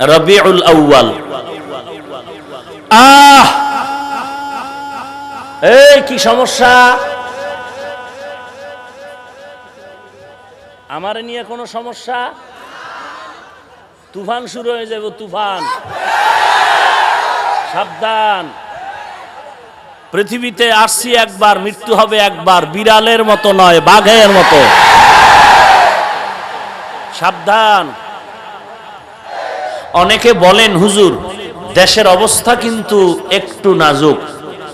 রবিউল আউয়াল। আহ! এই, কি সমস্যা? আমার নিয়ে কোনো সমস্যা? তুফান শুরু হয়ে যাবে, তুফান। সাবধান। পৃথিবীতে আসছি একবার, মৃত্যু হবে একবার, বিড়ালের মতো নয়, বাঘের মতো। সাবধান। অনেকে বলেন, হুজুর, দেশের অবস্থা কিন্তু একটু নাজুক।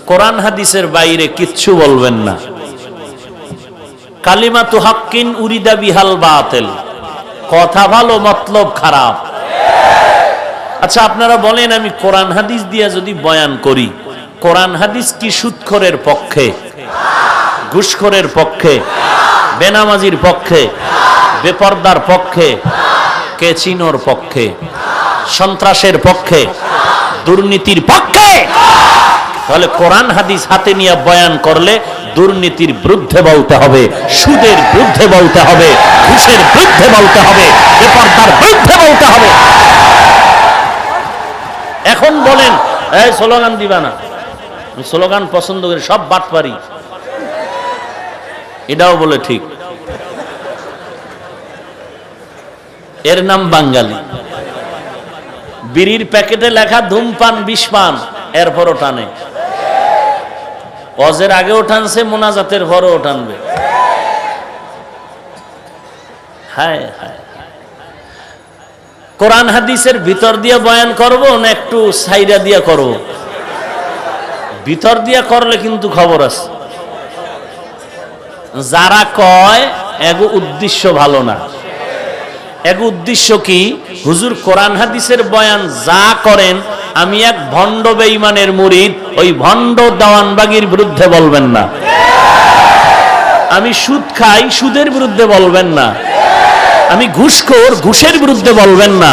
কোরআন হাদিসের বাইরে কিচ্ছু বলবেন না। কালিমা তু হাক্কিন উরিদা বিহাল বাতেল। কথা ভালো, মতলব খারাপ। আচ্ছা আপনারা বলেন, আমি কোরআন হাদিস দিয়া যদি বয়ান করি, কোরআন হাদিস কি সুৎখরের পক্ষে? ঘুষখোরের পক্ষে? বেনামাজির পক্ষে? বেপর্দার পক্ষে? কেচিনোর পক্ষে? সন্ত্রাসের পক্ষে, দুর্নীতির পক্ষে। তাহলে কোরআন হাদিস হাতে নিয়ে বয়ান করলে দুর্নীতির বিরুদ্ধে বলতে হবে, সুদের বিরুদ্ধে বলতে হবে, ঘুষের বিরুদ্ধে বলতে হবে, বেপর্দার বিরুদ্ধে বলতে হবে। এখন বলেন, এই স্লোগান দিবা না। স্লোগান পছন্দ করি, সব বাদ পারি। এটাও বলে ঠিক। এর নাম বাঙালি। বিড়ির প্যাকেটে লেখা ধূমপান বিষপান, এরপরও টানে। অজের আগেও টানছে, মোনাজাতের পরও টানবে। কোরআন হাদিসের ভিতর দিয়ে বয়ান করব না একটু সাইরা দিয়া করব? ভিতর দিয়া করলে কিন্তু খবর আছে। যারা কয়, এগো উদ্দেশ্য ভালো না। এক উদ্দেশ্য কি? হুজুর কোরআন হাদিসের বয়ান যা করেন, আমি এক ভণ্ড বেঈমানের মুরিদ, ওই ভণ্ড দেওয়ানবাগির বিরুদ্ধে বলবেন না। আমি সুদ খাই, সুদের বিরুদ্ধে বলবেন না। আমি ঘুষখোর, ঘুষের বিরুদ্ধে বলবেন না।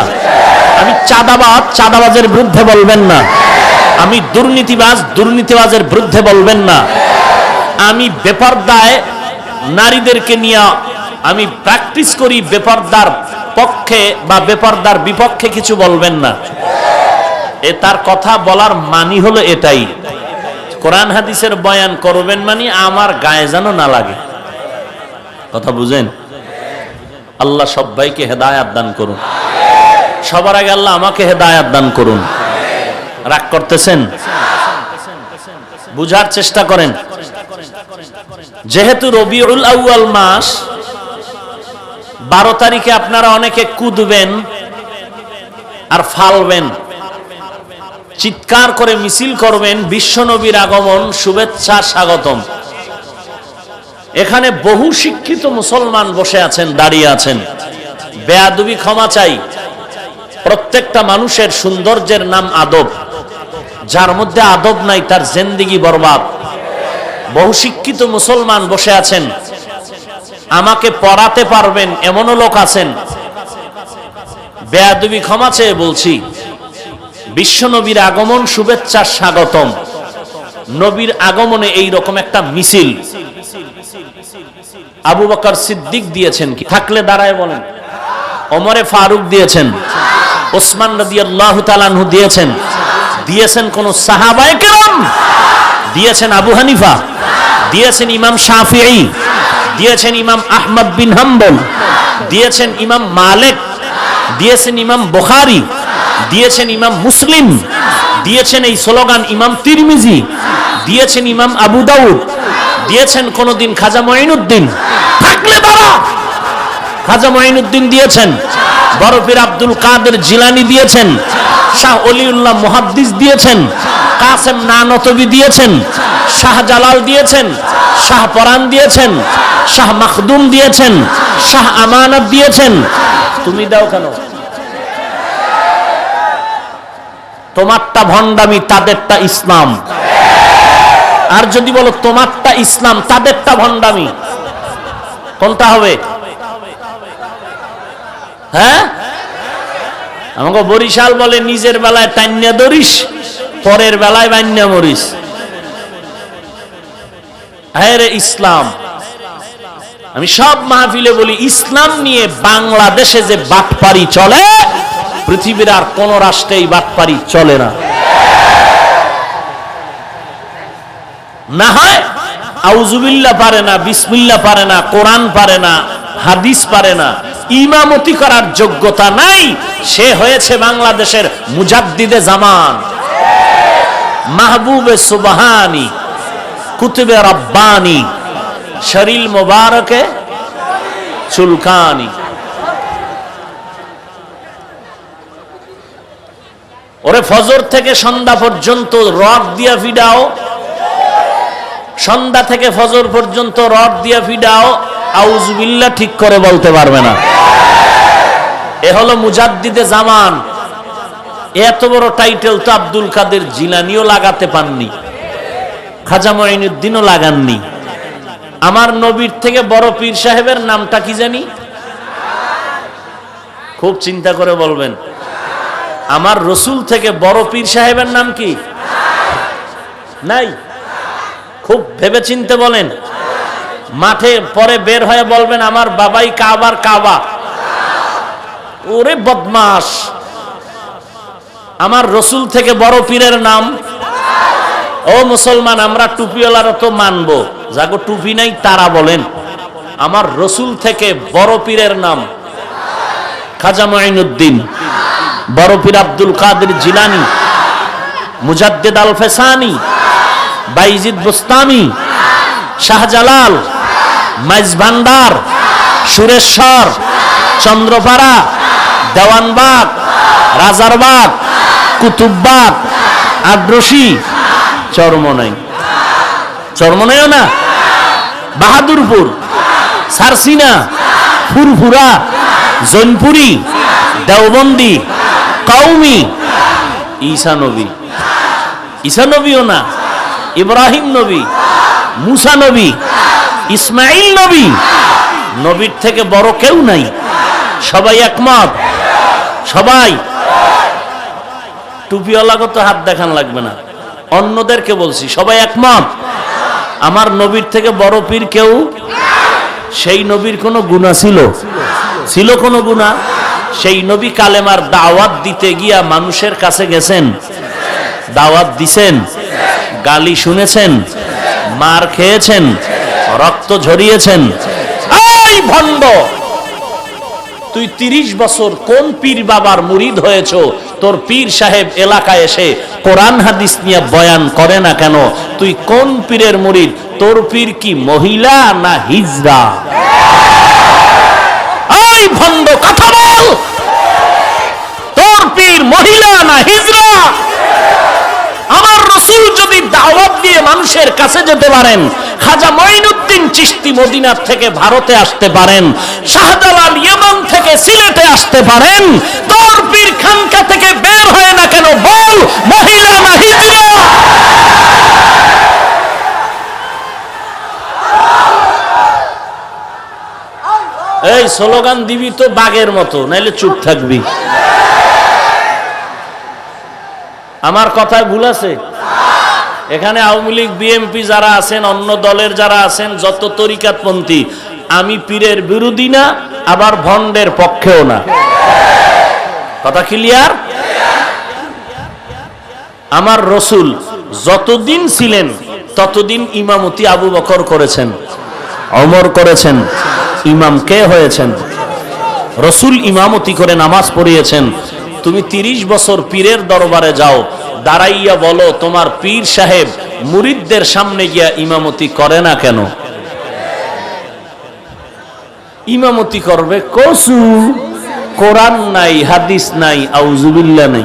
আমি চাঁদাবাজ, চাঁদাবাজের বিরুদ্ধে বলবেন না। আমি দুর্নীতিবাজ, দুর্নীতিবাজের বিরুদ্ধে বলবেন না। আমি বেপর্দায় নারীদেরকে নিয়ে আমি প্র্যাকটিস করি, বেপর্দার পক্ষে বা বেপর্দার বিপক্ষে কিছু বলবেন না। এ তার কথা বলার মানি হলো এটাই। কোরআন হাদিসের বয়ান করবেন মানে আমার গায়ে যেন না লাগে। কথা বুঝেন? আল্লাহ সবাইকে হেদায়াত দান করুন। সবার আগে আল্লাহ আমাকে হেদায়াত দান করুন। রাগ করতেছেন? বুঝার চেষ্টা করেন। যেহেতু রবিউল আউয়াল মাস বারো তারিখে আপনারা অনেকে কুদবেন আর ফালবেন। চিৎকার করে মিছিল করবেন, বিশ্বনবীর আগমন, শুভেচ্ছা, স্বাগতম। এখানে বহু শিক্ষিত মুসলমান বসে আছেন, দাঁড়িয়ে আছেন। বেয়াদুবি ক্ষমা চাই। প্রত্যেকটা মানুষের সৌন্দর্যের নাম আদব। যার মধ্যে আদব নাই, তার জেন্দিগি বরবাদ। বহু শিক্ষিত মুসলমান বসে আছেন। আমাকে পড়াতে পারবেন, এমনও লোক আছেন। বেয়াদবি ক্ষমা চেয়ে বলছি বিশ্ব নবীর আগমন শুভেচ্ছা স্বাগতম। নবীর আগমনে এই রকম একটা মিছিল। আবু বকর সিদ্দিক দিয়েছেন কি? থাকলে দাঁড়ায় বলেন। ওমরে ফারুক দিয়েছেন। ওসমান তালানহু দিয়েছেন। দিয়েছেন কোন সাহাবায় কেরাম? দিয়েছেন আবু হানিফা। দিয়েছেন ইমাম শাফিঈ। দিয়েছেন ইমাম আহমদ বিন হাম্বল, দিয়েছেন ইমাম মালেক, দিয়েছেন ইমাম বুখারী, দিয়েছেন ইমাম মুসলিম, দিয়েছেন এই স্লোগান ইমাম তিরমিজি, দিয়েছেন ইমাম আবু দাউদ, দিয়েছেন কোনদিন খাজা মঈনুদ্দিন। থাকলে দাঁড়া খাজা মঈনুদ্দিন দিয়েছেন বরফির আব্দুল কাদের জিলানি দিয়েছেন, শাহ অলিউল্লাহ মুহাদ্দিস দিয়েছেন, কাসেম নানতবি দিয়েছেন শাহ জালাল দিয়েছেন, শাহ পরান দিয়েছেন, শাহ মাখদুম দিয়েছেন, শাহ আমানত দিয়েছেন। তুমি দাও কেন? তোমারটা ভণ্ডামি, তাদেরটা ইসলাম। আর যদি বলো তোমারটা ইসলাম, তাদেরটা ভণ্ডামি, কোনটা হবে? হ্যাঁ? আমাকে বরিশাল বলে, নিজের বেলায় টান্যা দরিস পরের বেলায় বান্যা মরিস। হ্যাঁ ইসলাম। আমি সব মাহফিলে বলি, ইসলাম নিয়ে বাংলাদেশে যে বাটপারি চলে, পৃথিবীর আর কোন রাষ্ট্রেই বাটপারি চলে না। না হয় আউজুবিল্লা পারে না বিসমিল্লা পারে না, কোরআন পারে না, হাদিস পারে না, ইমামতি করার যোগ্যতা নাই, সে হয়েছে বাংলাদেশের মুজাদ্দিদে জামান। মাহবুবে সুবহানি কুতুবে রব্বানি, শরীল মোবারকে চুলকানি। ওরে ফজর থেকে সন্ধ্যা পর্যন্ত রড দিয়া ফিডাও, সন্ধ্যা থেকে ফজর পর্যন্ত রড দিয়া ফিডাও আউজবিল্লা ঠিক করে বলতে পারবে না। এ হলো মুজাদ্দিদে জামান। এত বড় টাইটেল তো আব্দুল কাদের জিলানিও লাগাতে পাননি। খাজা মঈনুদ্দিনও লাগাননি। আমার নবীর থেকে বড় পীর সাহেবের নামটা কি জানি? খুব চিন্তা করে বলবেন। আমার রসুল থেকে বড় পীর সাহেবের নাম কি? নাই। খুব ভেবে চিনতে বলেন। মাঠে পরে বের হয়ে বলবেন, আমার বাবাই কাবার কাবা। ওরে বদমাস আমার রসুল থেকে বড় পীরের নাম ও মুসলমান, আমরা টুপিওয়ালারা তো মানবো। যাগো টুপি নাই, তারা বলেন। আমার রসুল থেকে বড় পীরের নাম খাজা মঈনুদ্দিন, বড় পীর আব্দুল কাদের জিলানি, মুজাদ্দেদ আল ফেসানি, বাইজিদ বুস্তামি, শাহজালাল, মাইজ ভান্ডার, সুরেশ্বর, চন্দ্রপাড়া, দেওয়ানবাগ, রাজারবাগ, কুতুববাগ, আদ্রসি চরমনাই। চরমনাইও না? বাহাদুরপুর। সারসিনা। ফুরফুরা। জৈনপুরি। দেওবন্দি। কৌমি ঈসা নবী। ঈসা নবীও না? ইব্রাহিম নবী। মুসা নবী। ইসমাইল নবী। নবীর থেকে বড় কেউ নাই। সবাই একমত? সবাই? টুপিওয়ালাকে তো হাত দেখান লাগবে না। অন্যদেরকে বলছি, সবাই একমত? আমার নবীর থেকে বড় পীর কেউ? সেই নবীর কোনো গুণা ছিল? ছিল কোনো গুণা সেই নবী কালেমার দাওয়াত দিতে গিয়া মানুষের কাছে গেছেন? দাওয়াত দিছেন? গালি শুনেছেন? মার খেয়েছেন? রক্ত ঝরিয়েছেন? এই ভণ্ড! তুই তিরিশ বছর কোন পীর বাবার মুরিদ হয়েছ? তোর পীর সাহেব এলাকায় এসে কোরআন হাদিস নিয়ে বয়ান করে না কেন? তুই কোন পীরের মুরিদ? তোর পীর কি মহিলা না হিজরা? এই কথা বল! তোর পীর মহিলা না হিজরা? আমার রসুল যদি দাওয়াত দিয়ে মানুষের কাছে যেতে পারেন, খাজা মঈনুদ্দিন চিস্তি মদিনার থেকে ভারতে আসতে পারেন, শাহজালাল ইয়েমান থেকে সিলেটে আসতে পারেন, তোর খানকা থেকে বের হয় না কেন? বল, মহিলা না হিজরা এই স্লোগান দিবি তো বাঘের মতো, নাইলে চুপ থাকবি। আমার কথায় ভুল আছে? এখানে আওয়ামী লীগ, বিএমপি যারা আছেন, অন্য দলের যারা আছেন, যত তরিকাতপন্থী, আমি পীরের বিরোধী না, আবার ভণ্ডের পক্ষেও না। কথা ক্লিয়ার আমার রসুল যতদিন ছিলেন, ততদিন ইমামতি আবু বকর করেছেন অমর করেছেন, ইমাম কে হয়েছেন? রসুল ইমামতি করে নামাজ পড়িয়েছেন। তুমি তিরিশ বছর পীরের দরবারে যাও, দাঁড়াইয়া বলো, তোমার পীর সাহেব মুরিদদের সামনে গিয়া ইমামতি করে না কেন? ইমামতি করবে কসু? কোরআন নাই, হাদিস নাই আউজুবিল্লা নাই।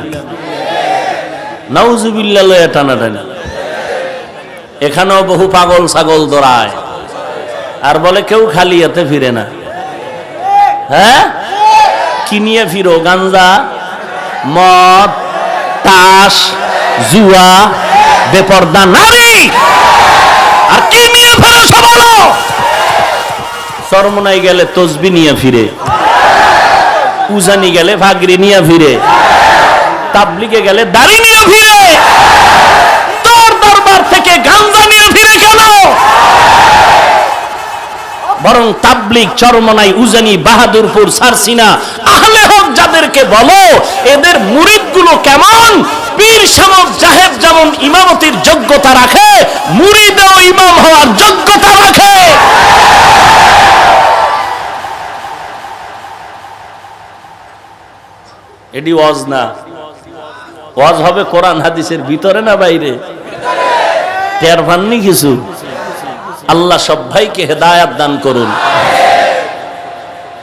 নাউজুবিল্লা লয়া টানাটানি। এখানেও বহু পাগল ছাগল দৌড়ায়। আর বলে কেউ খালি এতে ফিরে না। হ্যাঁ? কি নিয়ে ফিরো, গাঞ্জা, মদ, তাস, জুয়া, বেপর্দা, নারী! আর কি নিয়ে ফেরো সবালো? সরমনাই গেলে তসবি নিয়ে ফিরে। উজানি গেলে ভাগরি নিয়ে ফিরে। তাবলিগে গেলে দাড়ি নিয়ে ফিরে। তোর দরবার থেকে গাঞ্জা নিয়ে ফিরে কেন? বরং তাবলিক চরমনাই উজানি, বাহাদুরপুর, সারসিনা, আহলে হক যাদেরকে বলো, এদের মুরিদগুলো কেমন? পীর সামক জাহেব যেমন ইমামতির যোগ্যতা রাখে, মুরিদেও ইমাম হওয়ার যোগ্যতা এটি ওয়াজ না। ওয়াজ হবে কোরআন হাদিসের ভিতরে না বাইরে? টের পাননি কিছু? আল্লাহ সব ভাইকে হেদায়াত দান করুন।